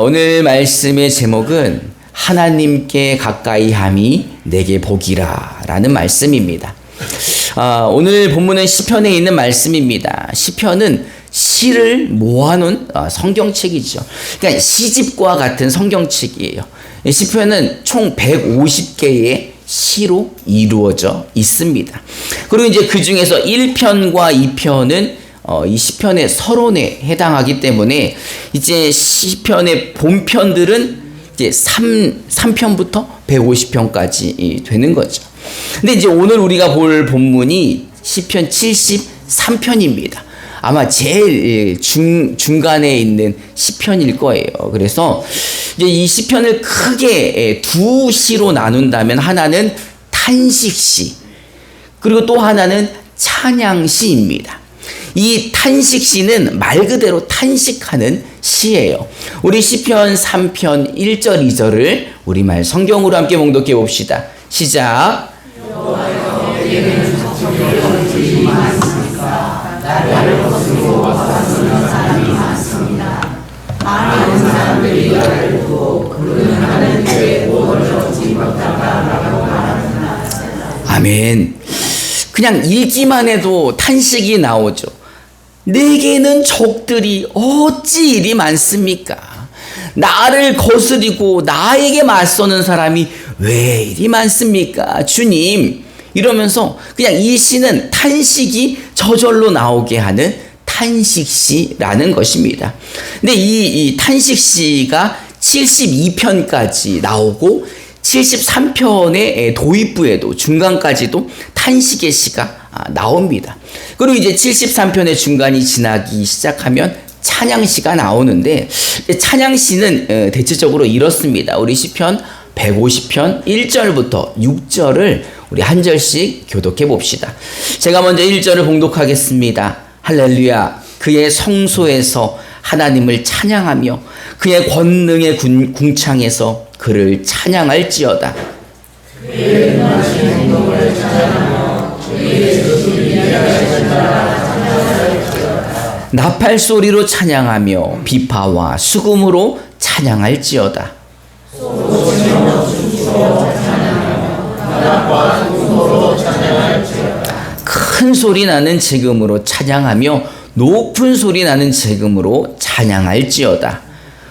오늘 말씀의 제목은 하나님께 가까이 함이 내게 복이라 라는 말씀입니다. 아, 오늘 본문은 시편에 있는 말씀입니다. 시편은 시를 모아놓은 아, 성경책이죠. 그러니까 시집과 같은 성경책이에요. 시편은 총 150개의 시로 이루어져 있습니다. 그리고 이제 그 중에서 1편과 2편은 어, 이 시편의 서론에 해당하기 때문에 이제 시편의 본편들은 이제 3, 3편부터 150편까지 되는 거죠. 근데 이제 오늘 우리가 볼 본문이 시편 73편입니다. 아마 제일 중, 중간에 있는 시편일 거예요. 그래서 이제 이 시편을 크게 두 시로 나눈다면 하나는 탄식시, 그리고 또 하나는 찬양시입니다. 이 탄식 시는 말 그대로 탄식하는 시예요. 우리 시편 3편 1절 2절을 우리말 성경으로 함께 봉독해 봅시다. 시작. 아멘. 그냥 읽기만 해도 탄식이 나오죠. 내게는 적들이 어찌 이리 많습니까? 나를 거스리고 나에게 맞서는 사람이 왜 이리 많습니까? 주님. 이러면서 그냥 이 시는 탄식이 저절로 나오게 하는 탄식시라는 것입니다. 근데 이, 이 탄식시가 72편까지 나오고 73편의 도입부에도 중간까지도 탄식의 시가 아, 나옵니다. 그리고 이제 73편의 중간이 지나기 시작하면 찬양시가 나오는데 찬양시는 어, 대체적으로 이렇습니다. 우리 시편 150편 1절부터 6절을 우리 한 절씩 교독해 봅시다. 제가 먼저 1절을 봉독하겠습니다. 할렐루야. 그의 성소에서 하나님을 찬양하며 그의 권능의 궁창에서 그를 찬양할지어다. 그 나팔 소리로 찬양하며 비파와 수금으로 찬양할지어다. 큰 소리 나는 재금으로 찬양하며 높은 소리 나는 재금으로 찬양할지어다.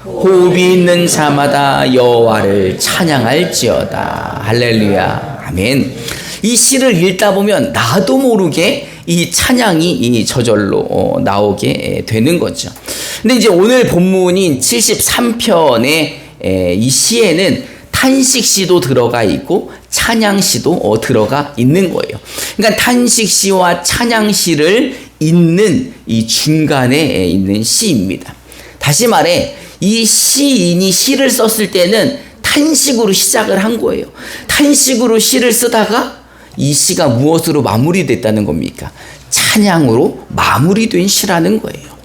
호흡이 있는 자마다 여호와를 찬양할지어다. 할렐루야. 아멘. 이 시를 읽다 보면 나도 모르게 이 찬양이 저절로 어, 나오게 되는 거죠. 근데 이제 오늘 본문인 73편의 이 시에는 탄식시도 들어가 있고 찬양시도 어, 들어가 있는 거예요. 그러니까 탄식시와 찬양시를 잇는 이 중간에 있는 시입니다. 다시 말해 이 시인이 시를 썼을 때는 탄식으로 시작을 한 거예요. 탄식으로 시를 쓰다가 이 시가 무엇으로 마무리됐다는 겁니까? 찬양으로 마무리된 시라는 거예요.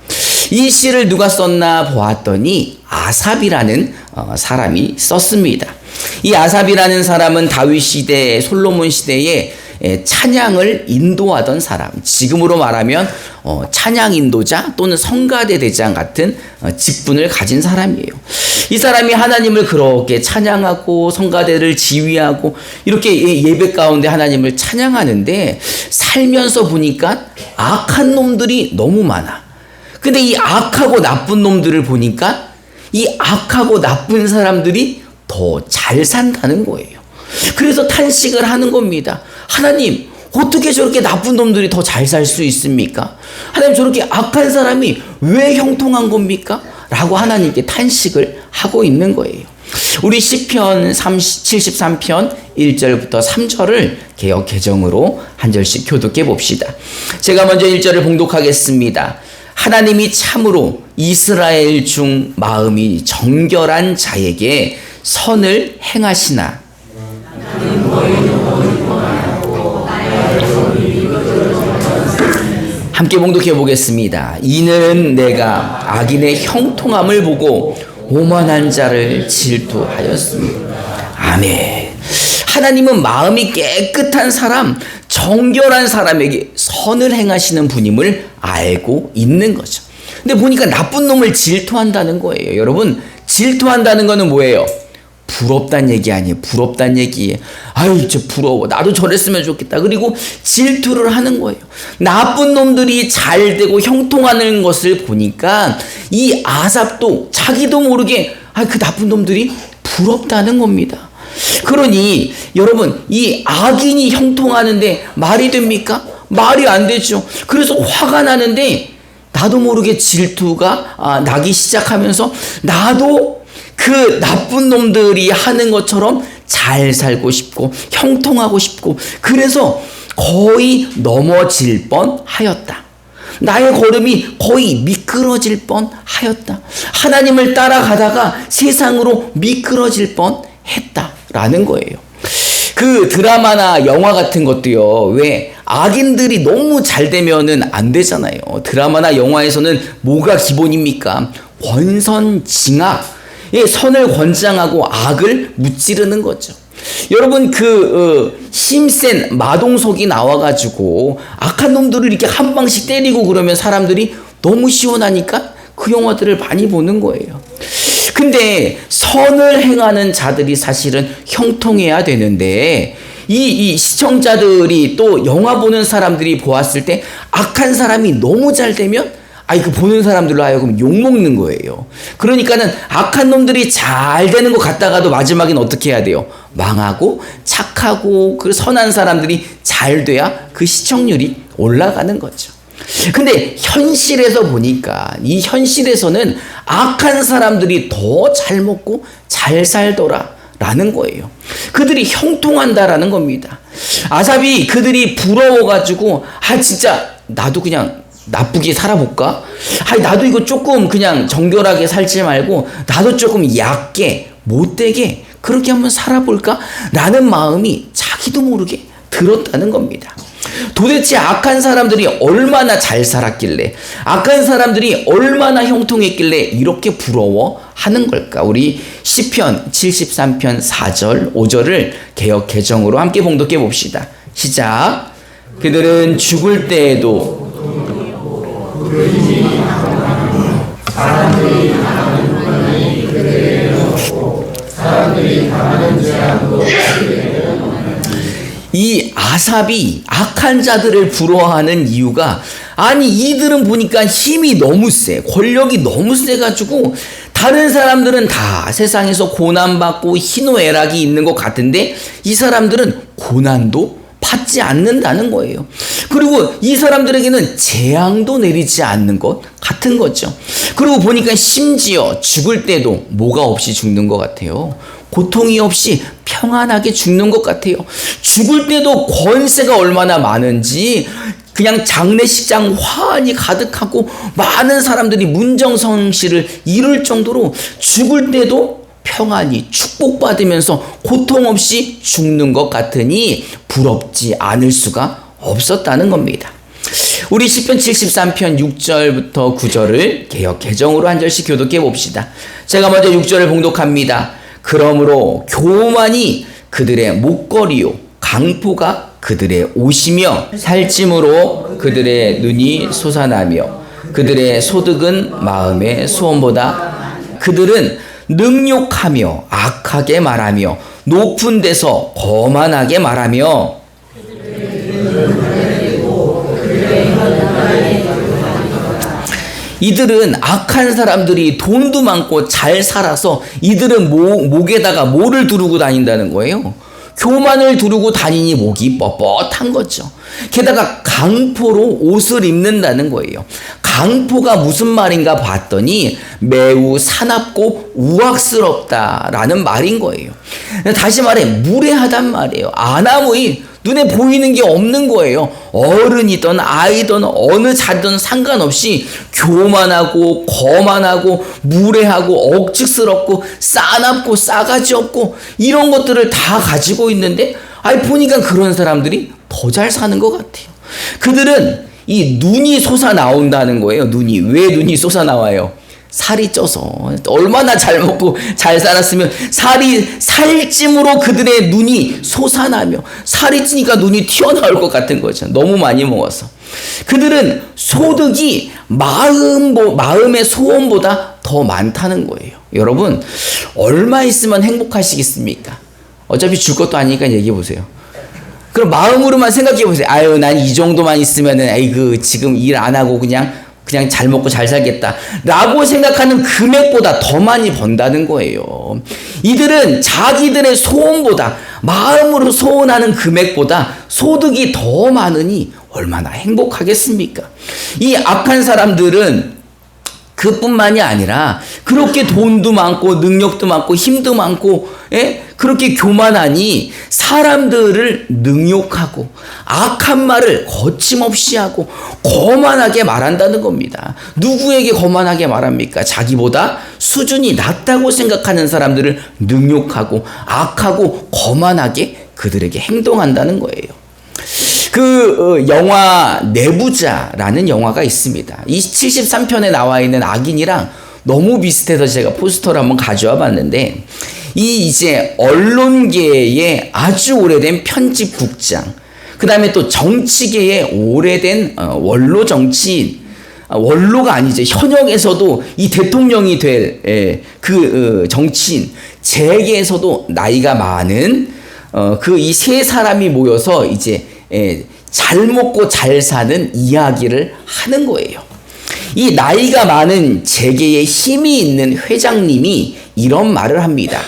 이 시를 누가 썼나 보았더니 아삽이라는 어, 사람이 썼습니다. 이 아삽이라는 사람은 다윗 시대, 솔로몬 시대에 예, 찬양을 인도하던 사람, 지금으로 말하면 어, 찬양 인도자 또는 성가대 대장 같은 어, 직분을 가진 사람이에요. 이 사람이 하나님을 그렇게 찬양하고 성가대를 지휘하고 이렇게 예배 가운데 하나님을 찬양하는데 살면서 보니까 악한 놈들이 너무 많아. 근데 이 악하고 나쁜 놈들을 보니까 이 악하고 나쁜 사람들이 더 잘 산다는 거예요. 그래서 탄식을 하는 겁니다. 하나님, 어떻게 저렇게 나쁜 놈들이 더 잘 살 수 있습니까? 하나님, 저렇게 악한 사람이 왜 형통한 겁니까? 라고 하나님께 탄식을 하고 있는 거예요. 우리 시편 73편 1절부터 3절을 개혁 개정으로 한 절씩 교독해 봅시다. 제가 먼저 1절을 봉독하겠습니다. 하나님이 참으로 이스라엘 중 마음이 정결한 자에게 선을 행하시나 함께 봉독해 보겠습니다. 이는 내가 악인의 형통함을 보고 오만한 자를 질투하였습니다. 아멘. 하나님은 마음이 깨끗한 사람, 정결한 사람에게 선을 행하시는 분임을 알고 있는 거죠. 근데 보니까 나쁜 놈을 질투한다는 거예요. 여러분, 질투한다는 거는 뭐예요? 부럽단 얘기 아니에요. 부럽단 얘기. 아유, 저 부러워. 나도 저랬으면 좋겠다. 그리고 질투를 하는 거예요. 나쁜 놈들이 잘 되고 형통하는 것을 보니까 이 아삽도 자기도 모르게 아, 그 나쁜 놈들이 부럽다는 겁니다. 그러니 여러분 이 악인이 형통하는데 말이 됩니까? 말이 안 되죠. 그래서 화가 나는데 나도 모르게 질투가 아, 나기 시작하면서 나도 그 나쁜 놈들이 하는 것처럼 잘 살고 싶고 형통하고 싶고 그래서 거의 넘어질 뻔 하였다. 나의 걸음이 거의 미끄러질 뻔 하였다. 하나님을 따라가다가 세상으로 미끄러질 뻔 했다라는 거예요. 그 드라마나 영화 같은 것도요, 왜 악인들이 너무 잘 되면은 안 되잖아요. 드라마나 영화에서는 뭐가 기본입니까? 권선징악. 예, 선을 권장하고 악을 무찌르는 거죠. 여러분 그 어, 힘센 마동석이 나와가지고 악한 놈들을 이렇게 한 방씩 때리고 그러면 사람들이 너무 시원하니까 그 영화들을 많이 보는 거예요. 근데 선을 행하는 자들이 사실은 형통해야 되는데 이, 이 시청자들이 또 영화 보는 사람들이 보았을 때 악한 사람이 너무 잘 되면 아이 그 보는 사람들로 하여금 욕 먹는 거예요. 그러니까는 악한 놈들이 잘 되는 것 같다가도 마지막엔 어떻게 해야 돼요? 망하고 착하고 그 선한 사람들이 잘 돼야 그 시청률이 올라가는 거죠. 근데 현실에서 보니까 이 현실에서는 악한 사람들이 더 잘 먹고 잘 살더라. 라는 거예요. 그들이 형통한다라는 겁니다. 아삽이 그들이 부러워가지고, 아, 진짜, 나도 그냥 나쁘게 살아볼까? 아니, 나도 이거 조금 그냥 정결하게 살지 말고, 나도 조금 얕게, 못되게, 그렇게 한번 살아볼까? 라는 마음이 자기도 모르게 들었다는 겁니다. 도대체 악한 사람들이 얼마나 잘 살았길래, 악한 사람들이 얼마나 형통했길래 이렇게 부러워 하는 걸까? 우리 시편 73편 4절, 5절을 개혁 개정으로 함께 봉독해 봅시다. 시작. 그들은 죽을 때에도 사람들이 당하는 그들에게 사람들이 당하는 죄악도 이 아삽이 악한 자들을 부러워하는 이유가 아니 이들은 보니까 힘이 너무 세 권력이 너무 세가지고 다른 사람들은 다 세상에서 고난받고 희노애락이 있는 것 같은데 이 사람들은 고난도 받지 않는다는 거예요. 그리고 이 사람들에게는 재앙도 내리지 않는 것 같은 거죠. 그리고 보니까 심지어 죽을 때도 뭐가 없이 죽는 것 같아요. 고통이 없이 평안하게 죽는 것 같아요. 죽을 때도 권세가 얼마나 많은지 그냥 장례식장 화환이 가득하고 많은 사람들이 문정성시를 이룰 정도로 죽을 때도 평안히 축복받으면서 고통 없이 죽는 것 같으니 부럽지 않을 수가 없었다는 겁니다. 우리 10편 73편 6절부터 9절을 개혁 개정으로 한 절씩 교독해 봅시다. 제가 먼저 6절을 봉독합니다. 그러므로 교만이 그들의 목걸이요 강포가 그들의 옷이며 살찜으로 그들의 눈이 솟아나며 그들의 소득은 마음의 소원보다 그들은 능욕하며 악하게 말하며 높은 데서 거만하게 말하며 이들은 악한 사람들이 돈도 많고 잘 살아서 이들은 목, 목에다가 뭐를 두르고 다닌다는 거예요. 교만을 두르고 다니니 목이 뻣뻣한 거죠. 게다가 강포로 옷을 입는다는 거예요. 강포가 무슨 말인가 봤더니 매우 사납고 우악스럽다라는 말인 거예요. 다시 말해 무례하단 말이에요. 아나무이 눈에 보이는 게 없는 거예요. 어른이든 아이든 어느 자든 상관없이 교만하고 거만하고 무례하고 억측스럽고 싸납고 싸가지 없고 이런 것들을 다 가지고 있는데 아니 보니까 그런 사람들이 더 잘 사는 것 같아요. 그들은 이 눈이 솟아 나온다는 거예요. 눈이 왜 눈이 솟아 나와요? 살이 쪄서 얼마나 잘 먹고 잘 살았으면 살이 살찜으로 그들의 눈이 솟아나며 살이 찌니까 눈이 튀어나올 것 같은 거죠. 너무 많이 먹어서 그들은 소득이 마음 마음의 소원보다 더 많다는 거예요. 여러분, 얼마 있으면 행복하시겠습니까? 어차피 줄 것도 아니니까 얘기해 보세요. 그럼 마음으로만 생각해 보세요. 아유, 난 이 정도만 있으면은, 아이그, 지금 일 안 하고 그냥, 그냥 잘 먹고 잘 살겠다. 라고 생각하는 금액보다 더 많이 번다는 거예요. 이들은 자기들의 소원보다, 마음으로 소원하는 금액보다 소득이 더 많으니 얼마나 행복하겠습니까? 이 악한 사람들은 그뿐만이 아니라 그렇게 돈도 많고 능력도 많고 힘도 많고 예? 그렇게 교만하니 사람들을 능욕하고 악한 말을 거침없이 하고 거만하게 말한다는 겁니다. 누구에게 거만하게 말합니까? 자기보다 수준이 낮다고 생각하는 사람들을 능욕하고 악하고 거만하게 그들에게 행동한다는 거예요. 그 어, 영화 내부자라는 영화가 있습니다. 이 73편에 나와 있는 악인이랑 너무 비슷해서 제가 포스터를 한번 가져와 봤는데 이 이제 언론계의 아주 오래된 편집국장 그 다음에 또 정치계의 오래된 어, 원로 정치인 아, 원로가 아니죠 현역에서도 이 대통령이 될그 예, 어, 정치인 재계에서도 나이가 많은 그 이 세 사람이 모여서 이제 예, 잘 먹고 잘 사는 이야기를 하는 거예요. 이 나이가 많은 재계에 힘이 있는 회장님이 이런 말을 합니다.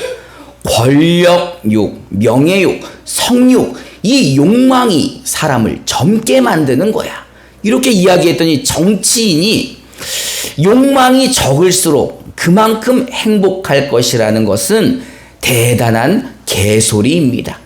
권력욕, 명예욕, 성욕, 이 욕망이 사람을 젊게 만드는 거야. 이렇게 이야기했더니 정치인이 욕망이 적을수록 그만큼 행복할 것이라는 것은 대단한 개소리입니다.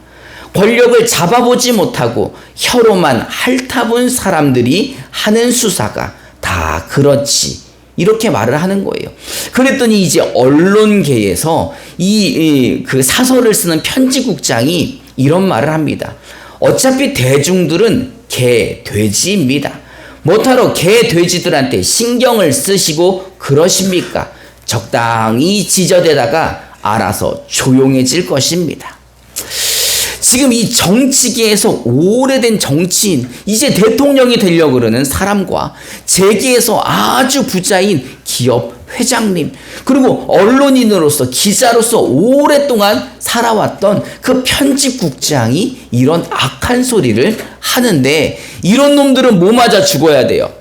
권력을 잡아보지 못하고 혀로만 핥아본 사람들이 하는 수사가 다 그렇지. 이렇게 말을 하는 거예요. 그랬더니 이제 언론계에서 이 그 사설을 쓰는 편집국장이 이런 말을 합니다. 어차피 대중들은 개, 돼지입니다. 못하러 개, 돼지들한테 신경을 쓰시고 그러십니까? 적당히 지저대다가 알아서 조용해질 것입니다. 지금 이 정치계에서 오래된 정치인, 이제 대통령이 되려고 그러는 사람과 재계에서 아주 부자인 기업 회장님, 그리고 언론인으로서 기자로서 오랫동안 살아왔던 그 편집국장이 이런 악한 소리를 하는데 이런 놈들은 뭐 맞아 죽어야 돼요?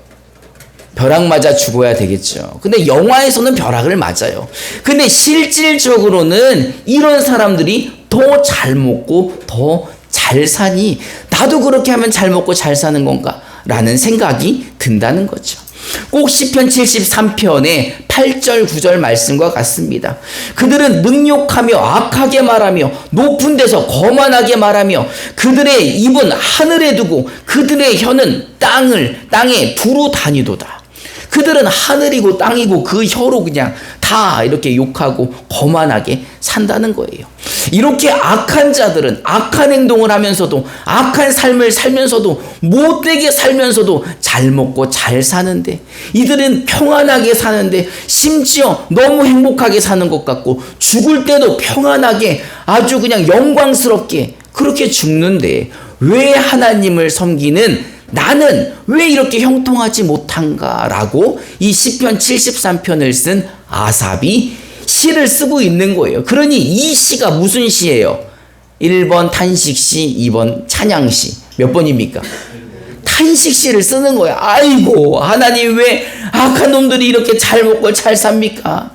벼락 맞아 죽어야 되겠죠. 근데 영화에서는 벼락을 맞아요. 근데 실질적으로는 이런 사람들이 더 잘 먹고 더 잘 사니 나도 그렇게 하면 잘 먹고 잘 사는 건가? 라는 생각이 든다는 거죠. 꼭 시편 73편의 8절 9절 말씀과 같습니다. 그들은 능욕하며 악하게 말하며 높은 데서 거만하게 말하며 그들의 입은 하늘에 두고 그들의 혀는 땅을 땅에 두루 다니도다. 그들은 하늘이고 땅이고 그 혀로 그냥 다 이렇게 욕하고 거만하게 산다는 거예요. 이렇게 악한 자들은 악한 행동을 하면서도 악한 삶을 살면서도 못되게 살면서도 잘 먹고 잘 사는데 이들은 평안하게 사는데 심지어 너무 행복하게 사는 것 같고 죽을 때도 평안하게 아주 그냥 영광스럽게 그렇게 죽는데 왜 하나님을 섬기는 나는 왜 이렇게 형통하지 못한가라고 이 시편 73편을 쓴 아삽이 시를 쓰고 있는 거예요. 그러니 이 시가 무슨 시예요? 1번 탄식시, 2번 찬양시. 몇 번입니까? 탄식시를 쓰는 거야. 아이고, 하나님 왜 악한 놈들이 이렇게 잘 먹고 잘 삽니까?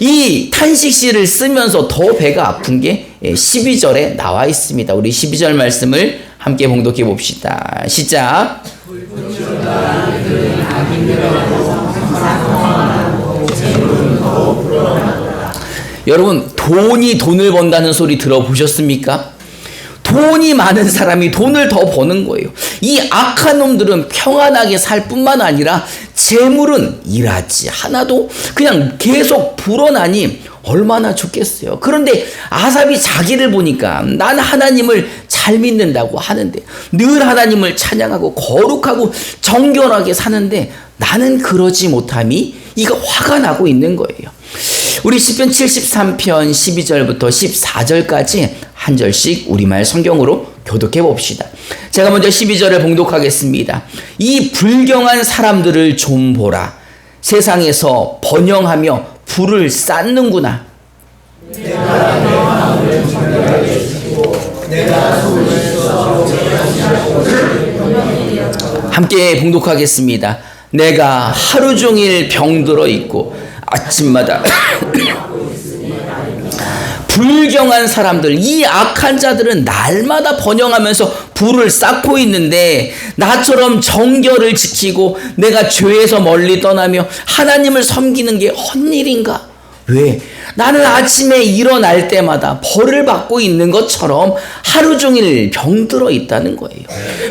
이 탄식시를 쓰면서 더 배가 아픈 게 12절에 나와 있습니다. 우리 12절 말씀을 함께 봉독해 봅시다. 시작. 여러분, 돈이 돈을 번다는 소리 들어보셨습니까? 돈이 많은 사람이 돈을 더 버는 거예요. 이 악한 놈들은 평안하게 살 뿐만 아니라 재물은 일하지 하나도 그냥 계속 불어나니 얼마나 좋겠어요. 그런데 아삽이 자기를 보니까 난 하나님을 잘 믿는다고 하는데 늘 하나님을 찬양하고 거룩하고 정결하게 사는데 나는 그러지 못함이 이거 화가 나고 있는 거예요. 우리 시편 73편 12절부터 14절까지 한 절씩 우리말 성경으로 교독해 봅시다. 제가 먼저 12절을 봉독하겠습니다. 이 불경한 사람들을 좀 보라. 세상에서 번영하며 불을 쌓는구나. 함께 봉독하겠습니다. 내가 하루 종일 병들어 있고 아침마다 불경한 사람들, 이 악한 자들은 날마다 번영하면서 불을 쌓고 있는데 나처럼 정결을 지키고 내가 죄에서 멀리 떠나며 하나님을 섬기는 게 헛일인가? 왜? 나는 아침에 일어날 때마다 벌을 받고 있는 것처럼 하루 종일 병들어 있다는 거예요.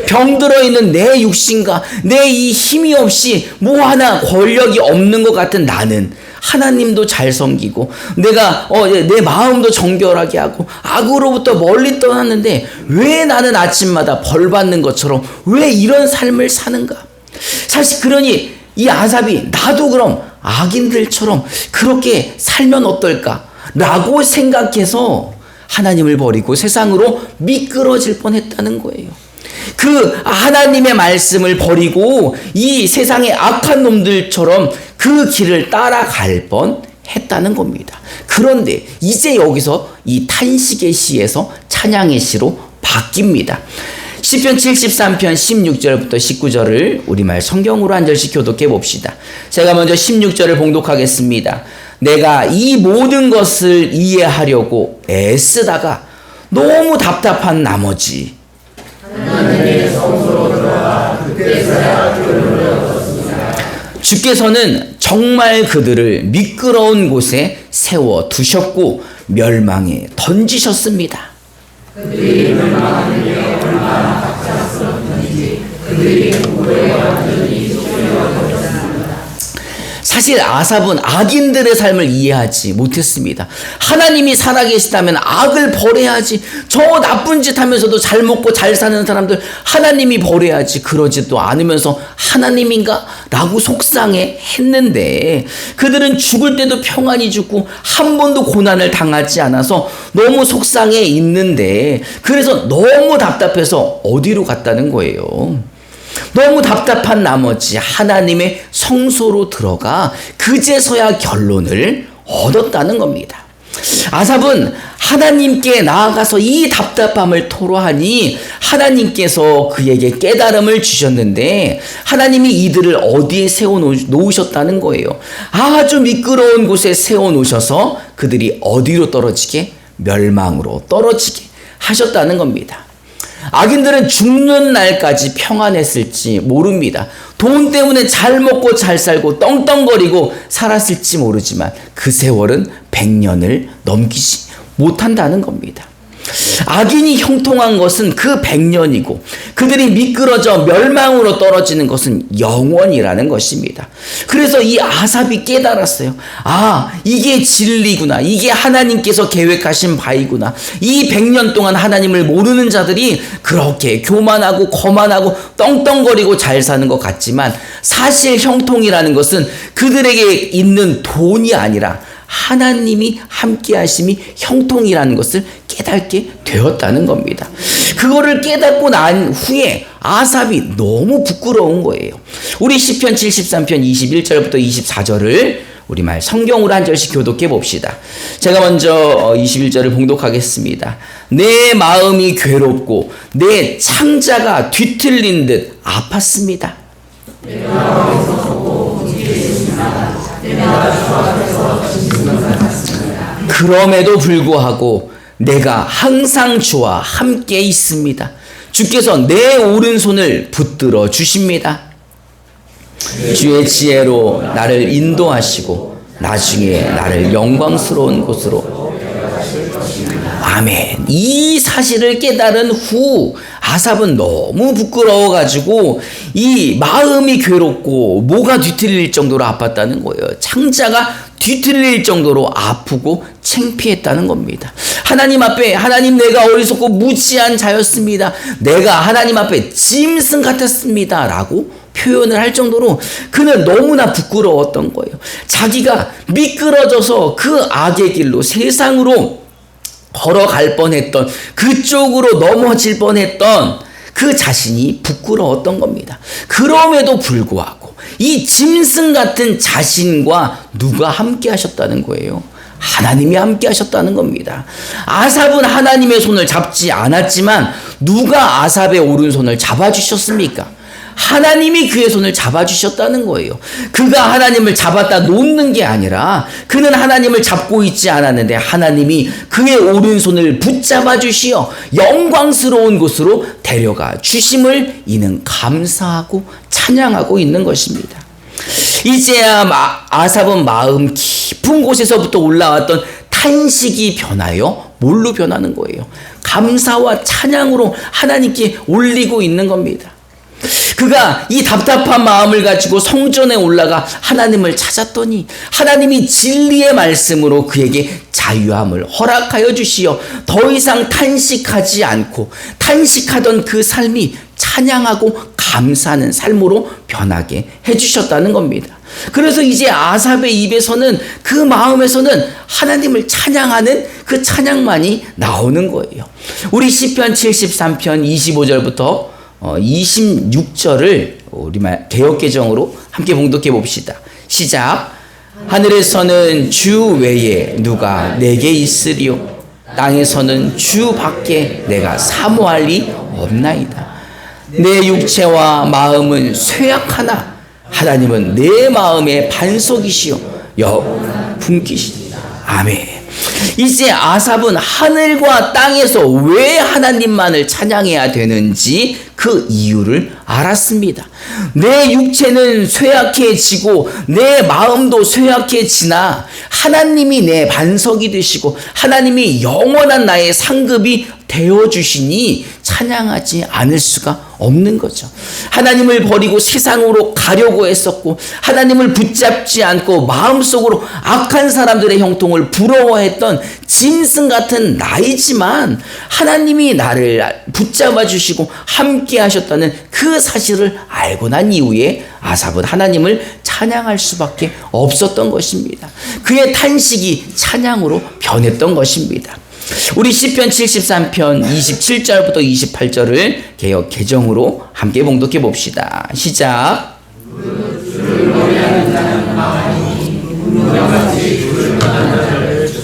병들어 있는 내 육신과 내 이 힘이 없이 뭐 하나 권력이 없는 것 같은 나는 하나님도 잘 섬기고 내가 어, 내 마음도 정결하게 하고 악으로부터 멀리 떠났는데 왜 나는 아침마다 벌 받는 것처럼 왜 이런 삶을 사는가? 사실 그러니 이 아삽이 나도 그럼 악인들처럼 그렇게 살면 어떨까? 라고 생각해서 하나님을 버리고 세상으로 미끄러질 뻔 했다는 거예요. 그 하나님의 말씀을 버리고 이 세상의 악한 놈들처럼 그 길을 따라갈 뻔 했다는 겁니다. 그런데 이제 여기서 이 탄식의 시에서 찬양의 시로 바뀝니다. 시편 73편 16절부터 19절을 우리말 성경으로 한 절씩 교독해 봅시다. 제가 먼저 16절을 봉독하겠습니다. 내가 이 모든 것을 이해하려고 애쓰다가 너무 답답한 나머지 주께서는 정말 그들을 미끄러운 곳에 세워 두셨고 멸망에 던지셨습니다. 그들이 공부에 완전히 사실 아삽은 악인들의 삶을 이해하지 못했습니다. 하나님이 살아계시다면 악을 버려야지. 저 나쁜 짓 하면서도 잘 먹고 잘 사는 사람들 하나님이 버려야지. 그러지도 않으면서 하나님인가? 라고 속상해 했는데 그들은 죽을 때도 평안히 죽고 한 번도 고난을 당하지 않아서 너무 속상해 있는데 그래서 너무 답답해서 어디로 갔다는 거예요. 너무 답답한 나머지 하나님의 성소로 들어가 그제서야 결론을 얻었다는 겁니다. 아삽은 하나님께 나아가서 이 답답함을 토로하니 하나님께서 그에게 깨달음을 주셨는데 하나님이 이들을 어디에 세워 놓으셨다는 거예요. 아주 미끄러운 곳에 세워 놓으셔서 그들이 어디로 떨어지게 멸망으로 떨어지게 하셨다는 겁니다. 악인들은 죽는 날까지 평안했을지 모릅니다. 돈 때문에 잘 먹고 잘 살고 떵떵거리고 살았을지 모르지만 그 세월은 100년을 넘기지 못한다는 겁니다. 악인이 형통한 것은 그 백년이고 그들이 미끄러져 멸망으로 떨어지는 것은 영원이라는 것입니다. 그래서 이 아삽이 깨달았어요. 아, 이게 진리구나. 이게 하나님께서 계획하신 바이구나. 이 백년 동안 하나님을 모르는 자들이 그렇게 교만하고 거만하고 떵떵거리고 잘 사는 것 같지만 사실 형통이라는 것은 그들에게 있는 돈이 아니라 하나님이 함께 하심이 형통이라는 것을 깨닫게 되었다는 겁니다. 그거를 깨닫고 난 후에 아삽이 너무 부끄러운 거예요. 우리 시편 73편 21절부터 24절을 우리말 성경으로 한 절씩 교독해 봅시다. 제가 먼저 21절을 어, 봉독하겠습니다. 내 마음이 괴롭고 내 창자가 뒤틀린 듯 아팠습니다. 그럼에도 불구하고 내가 항상 주와 함께 있습니다. 주께서 내 오른손을 붙들어 주십니다. 주의 지혜로 나를 인도하시고 나중에 나를 영광스러운 곳으로 아멘. 이 사실을 깨달은 후 아삽은 너무 부끄러워 가지고 이 마음이 괴롭고 뭐가 뒤틀릴 정도로 아팠다는 거예요. 창자가 뒤틀릴 정도로 아프고 창피했다는 겁니다. 하나님 앞에 하나님 내가 어리석고 무지한 자였습니다. 내가 하나님 앞에 짐승 같았습니다. 라고 표현을 할 정도로 그는 너무나 부끄러웠던 거예요. 자기가 미끄러져서 그 악의 길로 세상으로 걸어갈 뻔했던 그쪽으로 넘어질 뻔했던 그 자신이 부끄러웠던 겁니다. 그럼에도 불구하고 이 짐승 같은 자신과 누가 함께 하셨다는 거예요. 하나님이 함께 하셨다는 겁니다. 아삽은 하나님의 손을 잡지 않았지만 누가 아삽의 오른손을 잡아주셨습니까? 하나님이 그의 손을 잡아주셨다는 거예요. 그가 하나님을 잡았다 놓는 게 아니라 그는 하나님을 잡고 있지 않았는데 하나님이 그의 오른손을 붙잡아 주시어 영광스러운 곳으로 데려가 주심을 이는 감사하고 찬양하고 있는 것입니다. 이제야 아삽은 마음 깊은 곳에서부터 올라왔던 탄식이 변하여 뭘로 변하는 거예요? 감사와 찬양으로 하나님께 올리고 있는 겁니다. 그가 이 답답한 마음을 가지고 성전에 올라가 하나님을 찾았더니 하나님이 진리의 말씀으로 그에게 자유함을 허락하여 주시어 더 이상 탄식하지 않고 탄식하던 그 삶이 찬양하고 감사하는 삶으로 변하게 해주셨다는 겁니다. 그래서 이제 아삽의 입에서는 그 마음에서는 하나님을 찬양하는 그 찬양만이 나오는 거예요. 우리 시편 73편 25절부터 26절을 어, 우리 개혁 개정으로 함께 봉독해 봅시다. 시작. 하늘에서는 주 외에 누가 내게 있으리요? 땅에서는 주 밖에 내가 사모할 리 없나이다. 내 육체와 마음은 쇠약하나 하나님은 내 마음의 반석이시요 여 품기시다. 아멘. 이제 아삽은 하늘과 땅에서 왜 하나님만을 찬양해야 되는지 그 이유를 알았습니다. 내 육체는 쇠약해지고 내 마음도 쇠약해지나 하나님이 내 반석이 되시고 하나님이 영원한 나의 상급이 되어 주시니 찬양하지 않을 수가 없는 거죠. 하나님을 버리고 세상으로 가려고 했었고 하나님을 붙잡지 않고 마음속으로 악한 사람들의 형통을 부러워했던 짐승 같은 나이지만 하나님이 나를 붙잡아 주시고 함께 하셨다는 그 사실을 알고 난 이후에 아삽은 하나님을 찬양할 수밖에 없었던 것입니다. 그의 탄식이 찬양으로 변했던 것입니다. 우리 시편 73편 27절부터 28절을 개혁 개정으로 함께 봉독해 봅시다. 시작.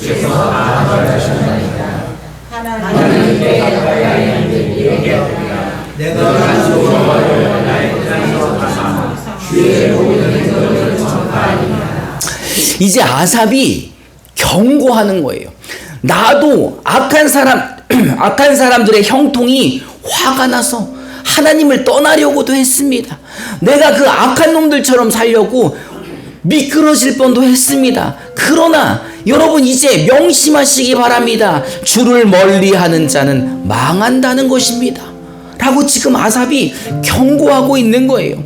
이 제 아삽이 경고하는 거예요. 나도 악한 사람, 악한 사람들의 형통이 화가 나서 하나님을 떠나려고도 했습니다. 내가 그 악한 놈들처럼 살려고 미끄러질 뻔도 했습니다. 그러나 여러분 이제 명심하시기 바랍니다. 주를 멀리 하는 자는 망한다는 것입니다. 라고 지금 아삽이 경고하고 있는 거예요.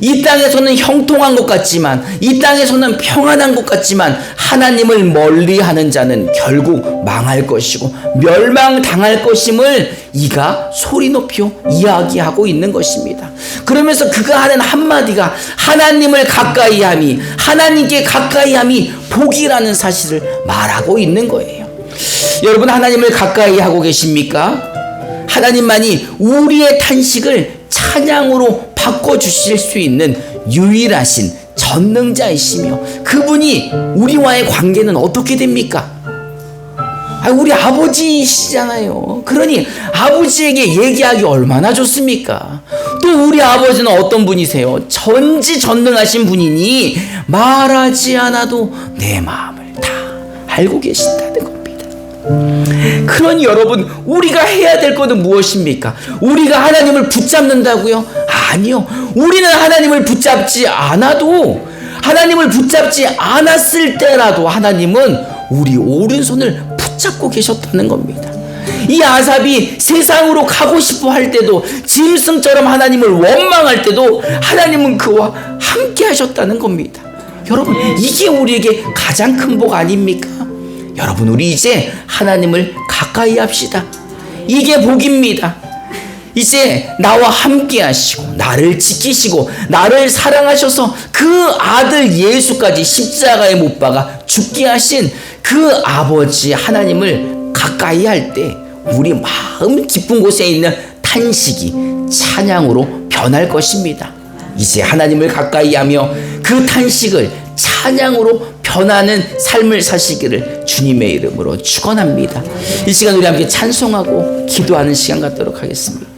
이 땅에서는 형통한 것 같지만, 이 땅에서는 평안한 것 같지만, 하나님을 멀리 하는 자는 결국 망할 것이고, 멸망당할 것임을 이가 소리 높여 이야기하고 있는 것입니다. 그러면서 그가 하는 한마디가 하나님을 가까이 함이, 하나님께 가까이 함이 복이라는 사실을 말하고 있는 거예요. 여러분, 하나님을 가까이 하고 계십니까? 하나님만이 우리의 탄식을 찬양으로 바꿔주실 수 있는 유일하신 전능자이시며 그분이 우리와의 관계는 어떻게 됩니까? 아, 우리 아버지시잖아요. 그러니 아버지에게 얘기하기 얼마나 좋습니까? 또 우리 아버지는 어떤 분이세요? 전지 전능하신 분이니 말하지 않아도 내 마음을 다 알고 계신다는 것. 그러니 여러분, 우리가 해야 될 것은 무엇입니까? 우리가 하나님을 붙잡는다고요? 아니요. 우리는 하나님을 붙잡지 않아도, 하나님을 붙잡지 않았을 때라도 하나님은 우리 오른손을 붙잡고 계셨다는 겁니다. 이 아삽이 세상으로 가고 싶어 할 때도 짐승처럼 하나님을 원망할 때도 하나님은 그와 함께 하셨다는 겁니다. 여러분, 이게 우리에게 가장 큰 복 아닙니까? 여러분, 우리 이제 하나님을 가까이 합시다. 이게 복입니다. 이제 나와 함께 하시고, 나를 지키시고, 나를 사랑하셔서 그 아들 예수까지 십자가에 못 박아 죽게 하신 그 아버지 하나님을 가까이 할 때, 우리 마음 깊은 곳에 있는 탄식이 찬양으로 변할 것입니다. 이제 하나님을 가까이 하며 그 탄식을 찬양으로 변하는 삶을 사시기를 주님의 이름으로 축원합니다. 이 시간 우리 함께 찬송하고 기도하는 시간 갖도록 하겠습니다.